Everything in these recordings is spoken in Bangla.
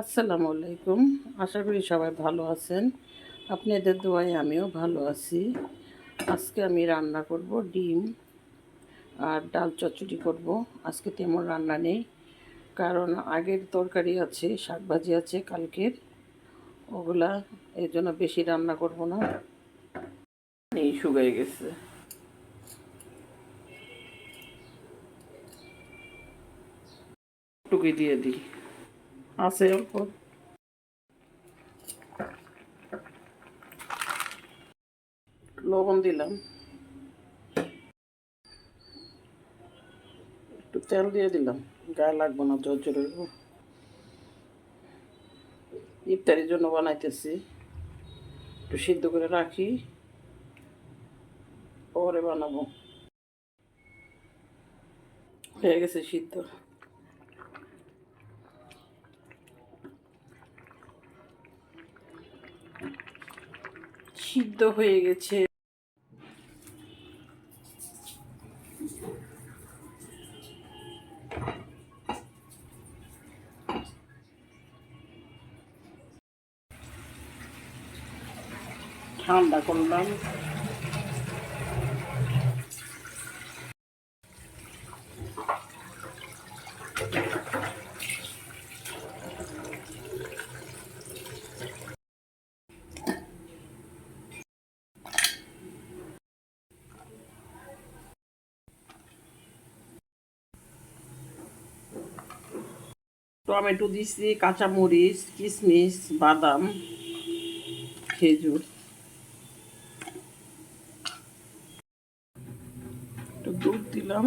আসসালামু আলাইকুম। আশা করি সবাই ভালো আছেন। আপনাদের দোয়ায় আমিও ভালো আছি। আজকে আমি রান্না করব ডিম আর ডাল চচ্চড়ি করব। আজকে তেমন রান্না নেই, কারণ আগের তরকারি আছে, শাকভাজি আছে কালকের। ওগুলা এর জন্য বেশি রান্না করব না। নেই শুকাই গেছে। টুকি দিয়ে দিই। আছে অল্প লবণ দিলাম একটু তেল দিয়ে দিলাম। গায়ে লাগবো না জোর জোর ইফতারির জন্য বানাইতেছি। একটু সিদ্ধ করে রাখি। পরে বানাবো। হয়ে গেছে সিদ্ধ। সিদ্ধ হয়ে গেছে। ঠান্ডা করলাম। টমেটো দিছি কাঁচামরিচ কিশমিশ বাদাম খেজুর। একটু দুধ দিলাম।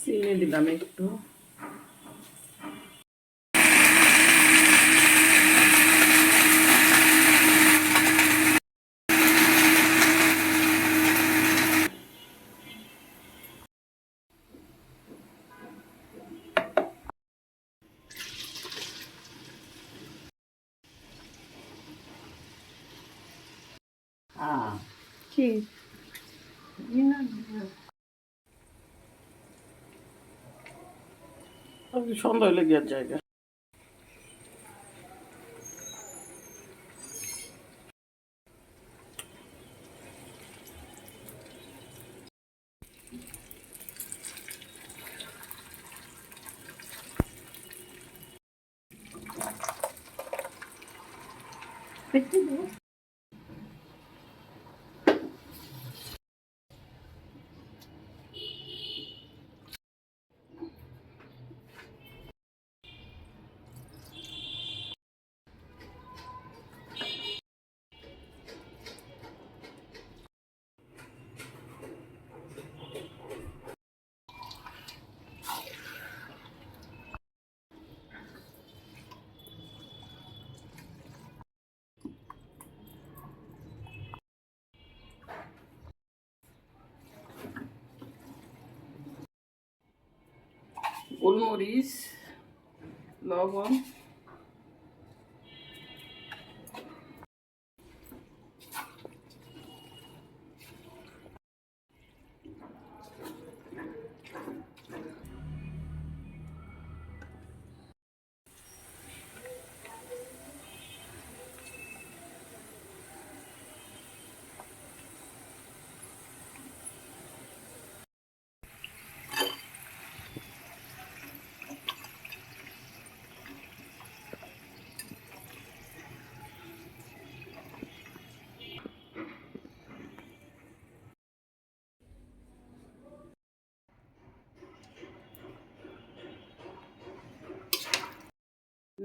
চিনি দিলাম একটু। কি সন্ধ্যা হলে গিয়ে জায়গা গোলমরিচ লবণ নে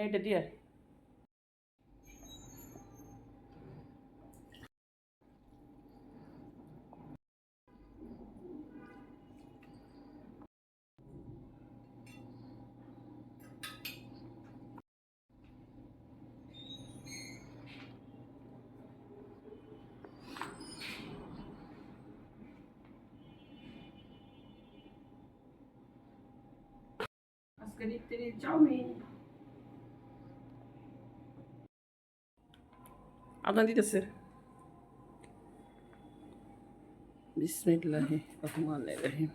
এটা দিয়ে আজকে দেখতে চাউমিন আদান দিতেছে বিসমিল্লাহ রহমান রহিম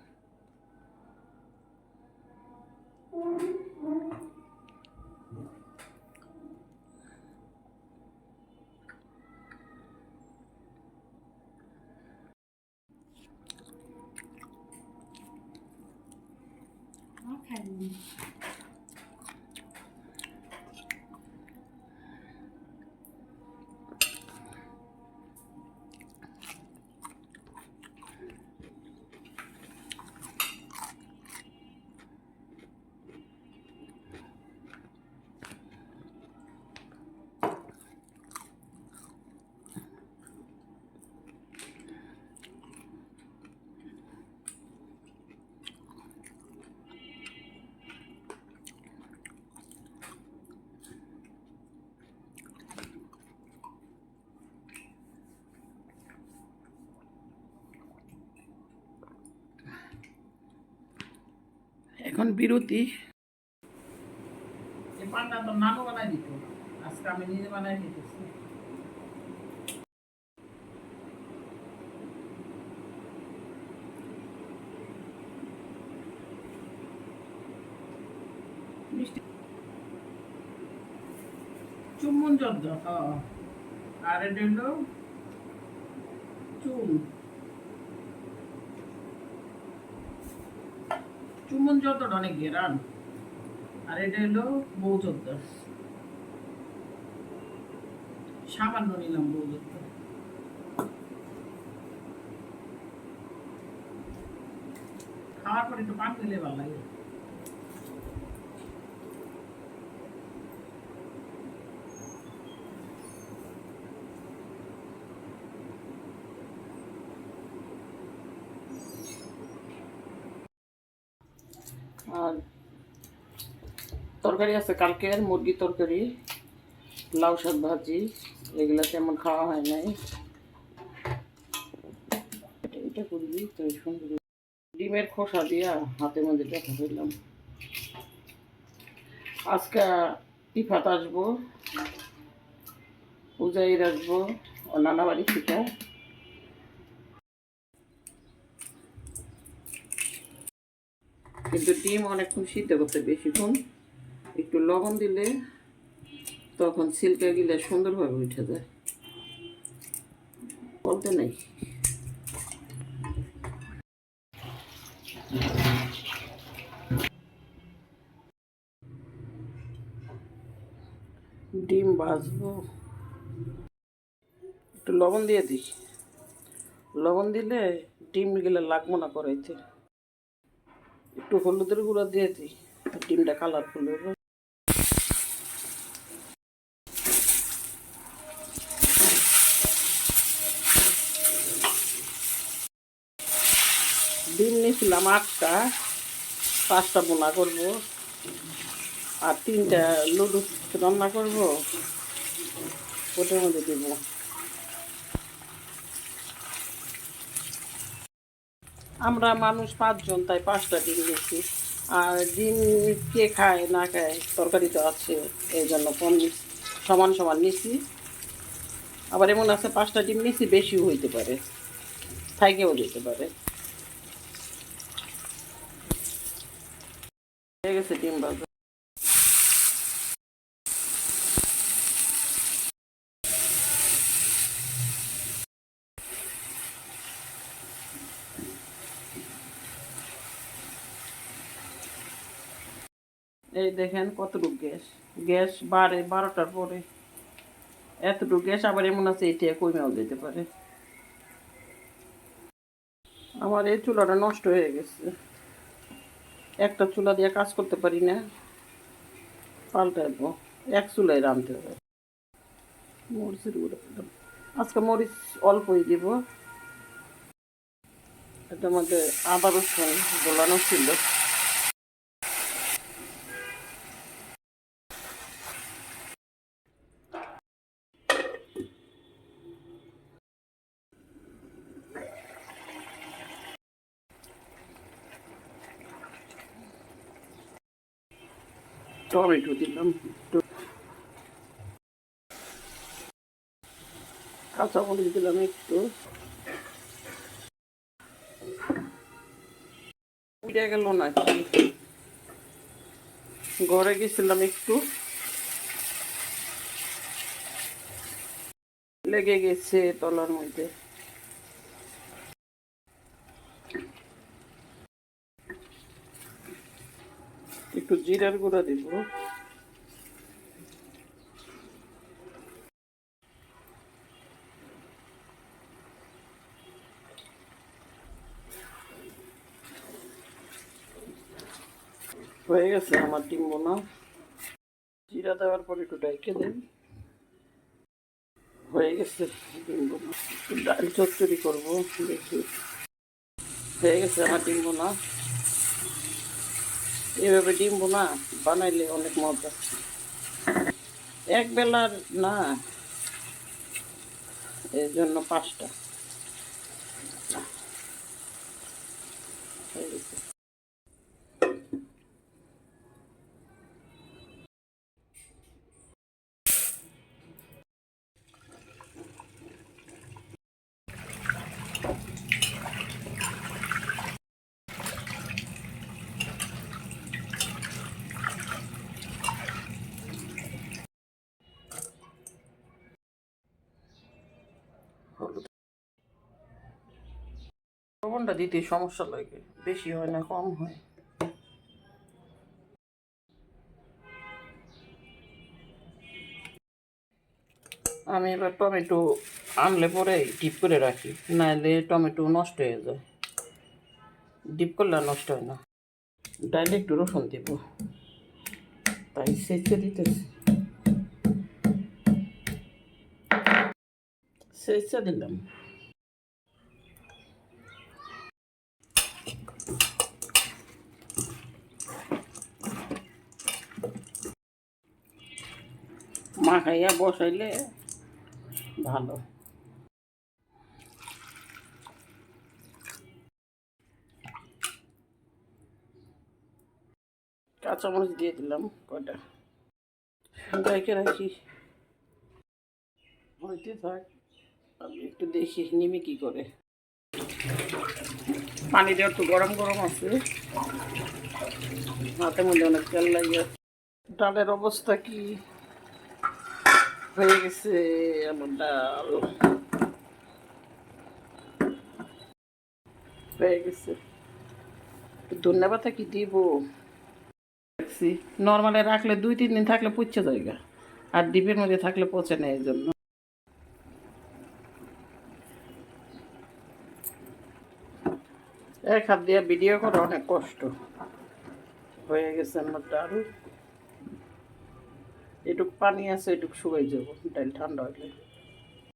দিতেছি মিষ্টি। চুম্বন হ্যাঁ আর চুন চুম্বন জর্দটা অনেক গেরান আর এটা হলো বউ চোদ্দ সামান্য নিলাম বউ চোদ্দ খাওয়ার পর একটু পান দিলে ভালো লাগে। আর তরকারি আছে কালকের মুরগি তরকারি, লাউ শাক ভাজি, এগুলো তেমন খাওয়া হয় নাই। এটা- করবি তো সুন্দর ডিমের খোসা দিয়া হাতের মধ্যে দেখা দিলাম। আজকে ইফাত আসব পূজাইর আসব, ও নানা বাড়ি থেকে। কিন্তু ডিম অনেকক্ষণ সিদ্ধ করতে বেশিক্ষণ একটু লবণ দিলে তখন সিল্কা গিলে সুন্দরভাবে উঠে যায়। বলতে নেই। ডিম ভাজবো। একটু লবণ দিয়ে দিই। লবণ দিলে ডিম গেলে লাগবো না করাইতে একটু হলুদের গুঁড়া দিয়ে দিই। ডিমটা কালারফুল হবে ডিম নিয়েছিলাম আটটা, পাঁচটা বোনা করব, আর তিনটা লুডুস রান্না করব, ওটার মধ্যে দেবো। আমরা মানুষ পাঁচজন, তাই পাঁচটা ডিম নিয়েছি। আর ডিম কে খায়, না খায়, তরকারি তো আছে, এই জন্য কম সমান সমান নিছি আবার এমন আছে, পাঁচটা ডিম নিছি বেশিও হইতে পারে, থাইকেও যেতে পারে। হয়ে গেছে ডিম বাজা এই দেখেন কতটুকু গ্যাস। গ্যাস বাড়ে বারোটার পরে। এতটুকু গ্যাস আবার এমন আছে এটা কমেও যেতে পারে। আমার এই চুলাটা নষ্ট হয়ে গেছে। একটা চুলা দিয়ে কাজ করতে পারি না। পাল্টাইবো। এক চুলাই রাঁধতে হবে। মরিচের গুঁড়ো আজকে মরিচ অল্পই দিব। এটার মধ্যে আদা রসুন গোলানো ছিল। টমেটো দিলাম কাঁচা মরিচ দিলাম একটু উঠে গেল নাকি? ঘরে গেছিলাম একটু। লেগে গেছে তলার মধ্যে। একটু জিরার গুঁড়া দিব। হয়ে গেছে আমার ডিম বোনা জিরা দেওয়ার পর একটু ডাইকে দেন। হয়ে গেছে ডিম বোনা ডাল চচ্চড়ি করব। দেখি হয়ে গেছে আমার ডিম বোনা এভাবে ডিম বোনা বানাইলে অনেক মজা। এক বেলার না এর জন্য পাঁচটা। লবণটা দিতে সমস্যা লাগে। বেশি হয় না, কম হয়। আমি এবার টমেটো আনলে পরে ডিপ করে রাখি নাহলে টমেটো নষ্ট হয়ে যায়। ডিপ করলে নষ্ট হয় না। ডাইলে একটু রসুন দিব। তাই সেচে দিতেছি। সেচে দিলাম। মাখাইয়া বসাইলে ভালো। কাঁচামরিচ দিয়ে দিলাম কয়টা? রেখে রাখি হইতে থাক, আমি একটু দেখি নিমি কি করে। পানি পানিটা একটু গরম গরম আছে। হাতের মধ্যে অনেক তেল আছে। ডালের অবস্থা কি? হয়ে গেছে আমার ডাল হয়ে গেছে ধন্যবাদ কি দিব নর্মালে রাখলে দুই, তিন দিন থাকলে পুচ্ছে জায়গা। আর ডিপের মধ্যে থাকলে পচে নেয় এই জন্য। এক হাত দিয়ে ভিডিও করা অনেক কষ্ট। হয়ে গেছে আমার ডাল এটুক পানি আছে এটুক শুকাই যাব। ডাল ঠান্ডা হলে